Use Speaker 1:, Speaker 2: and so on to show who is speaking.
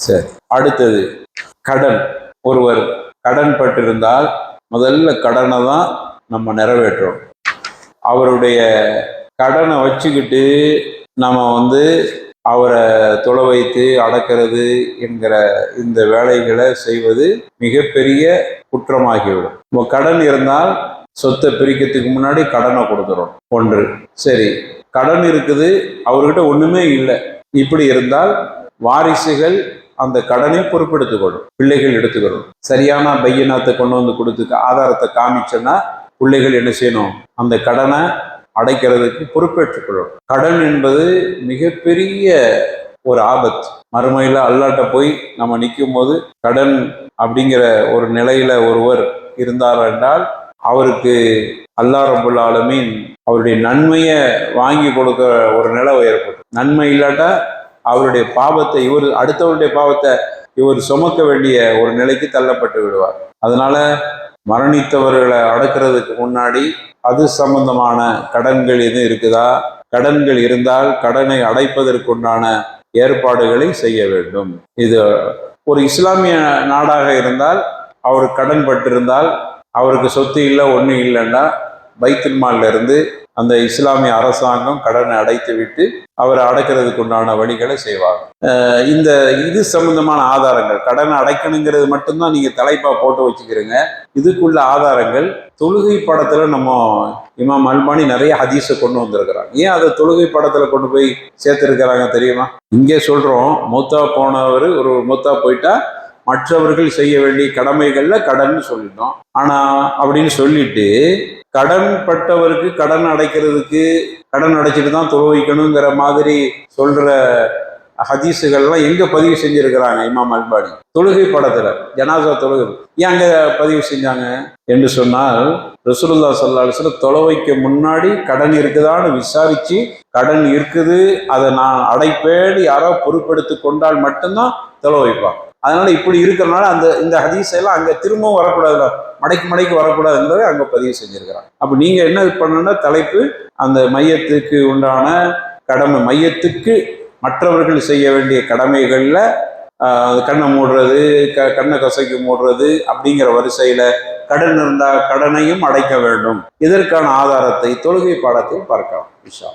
Speaker 1: சரி. அடுத்தது கடன். ஒருவர் கடன் பட்டிருந்தால் முதல்ல கடனை தான் நம்ம நிறைவேற்றோம் அவருடைய கடனை வச்சுக்கிட்டு நம்ம வந்து அவரை தொலை வைத்து அடக்கிறது என்கிற இந்த வேலைகளை செய்வது மிகப்பெரிய குற்றமாகிவிடும். நம்ம கடன் இருந்தால் சொத்தை பிரிக்கிறதுக்கு முன்னாடி கடனை கொடுத்துரும் ஒன்று. சரி. கடன் இருக்குது அவர்கிட்ட ஒன்றுமே இல்லை. இப்படி இருந்தால் வாரிசுகள் அந்த கடனை பொறுப்பெடுத்துக்கணும் பிள்ளைகள் எடுத்துக்கணும் சரியான பையனாத்தை கொண்டு வந்து கொடுத்து ஆதாரத்தை காமிச்சோன்னா பிள்ளைகள் என்ன செய்யணும்? அந்த கடனை அடைக்கிறதுக்கு பொறுப்பேற்றுக்கொள்ளணும். கடன் என்பது மிகப்பெரிய ஒரு ஆபத்து. மறுமையில் அல்லாட்ட போய் நம்ம நிற்கும் போது கடன் அப்படிங்கிற ஒரு நிலையில ஒருவர் இருந்தார் என்றால் அவருக்கு அல்லா ரபுல் ஆலமீன் அவருடைய நன்மையை வாங்கி கொடுக்க ஒரு நிலை ஏற்படும். நன்மை இல்லாட்டா அவருடைய பாவத்தை இவர் அடுத்தவருடைய பாவத்தை இவர் சுமக்க வேண்டிய ஒரு நிலைக்கு தள்ளப்பட்டு விடுவார். அதனால மரணித்தவர்களை அடக்கிறதுக்கு முன்னாடி அது சம்பந்தமான கடன்கள் எதுவும் இருக்குதா? கடன்கள் இருந்தால் கடனை அடைப்பதற்குண்டான ஏற்பாடுகளை செய்ய வேண்டும். இது ஒரு இஸ்லாமிய நாடாக இருந்தால் அவர் கடன் பட்டிருந்தால் அவருக்கு சொத்து இல்லை ஒன்றும் இல்லைன்னா பைத்துல் அந்த இஸ்லாமிய அரசாங்கம் கடனை அடைத்து விட்டு அவரை அடைக்கிறதுக்கு உண்டான வழிகளை செய்வாங்க. இந்த இது சம்பந்தமான ஆதாரங்கள் கடனை அடைக்கணுங்கிறது மட்டும்தான் நீங்க தலைப்பா போட்டு வச்சுக்கிறீங்க. இதுக்குள்ள ஆதாரங்கள் தொழுகை படத்துல நம்ம இமாம் அல்பானி நிறைய ஹதீஸை கொண்டு வந்திருக்கிறாங்க ஏன் அதை தொழுகை படத்துல கொண்டு போய் சேர்த்திருக்கிறாங்க தெரியுமா? இங்கே சொல்றோம் மூத்தா போனவர் ஒரு மூத்தா போயிட்டா மற்றவர்கள் செய்ய வேண்டிய கடமைகள்ல கடன் சொல்லிட்டோம். ஆனா அப்படின்னு சொல்லிட்டு கடன் பட்டவருக்கு கடன் அடைக்கிறதுக்கு கடன் அடைச்சிட்டு தான் துறவிக்கணுங்கிற மாதிரி சொல்ற ஹதீஸுகள்லாம் எங்க பதிவு செஞ்சிருக்கிறாங்க இமாம் அல்பாடி தொழுகை படத்துல ஜனாசா தொழுகை. ஏன் அங்க பதிவு செஞ்சாங்க? என்று சொன்னால் ரசூலுல்லா சல்லாஹ் தொலைவைக்கு முன்னாடி கடன் இருக்குதான்னு விசாரிச்சு கடன் இருக்குது அதை நான் அடைப்பேன்னு யாரோ பொறுப்பெடுத்து கொண்டால் மட்டும்தான் தொலை வைப்பாங்க. அதனால இப்படி இருக்கிறனால அந்த இந்த ஹதீஸ் எல்லாம் அங்கே திரும்பவும் வரக்கூடாதுல மடைக்கு மடைக்கு வரக்கூடாதுன்றதை அங்கே பதிவு செஞ்சிருக்கிறான் அப்போ நீங்கள் என்ன பண்ணணும்னா தலைப்பு அந்த மையத்துக்கு உண்டான கடமை மையத்துக்கு மற்றவர்கள் செய்ய வேண்டிய கடமைகளில் கண்ணை மூடுறது க கண்ணை கசைக்கு மூடுறது அப்படிங்கிற வரிசையில் கடன் இருந்தால் கடனையும் அடைக்க வேண்டும். இதற்கான ஆதாரத்தை தொழுகை பாடத்தில் பார்க்கலாம் விஷா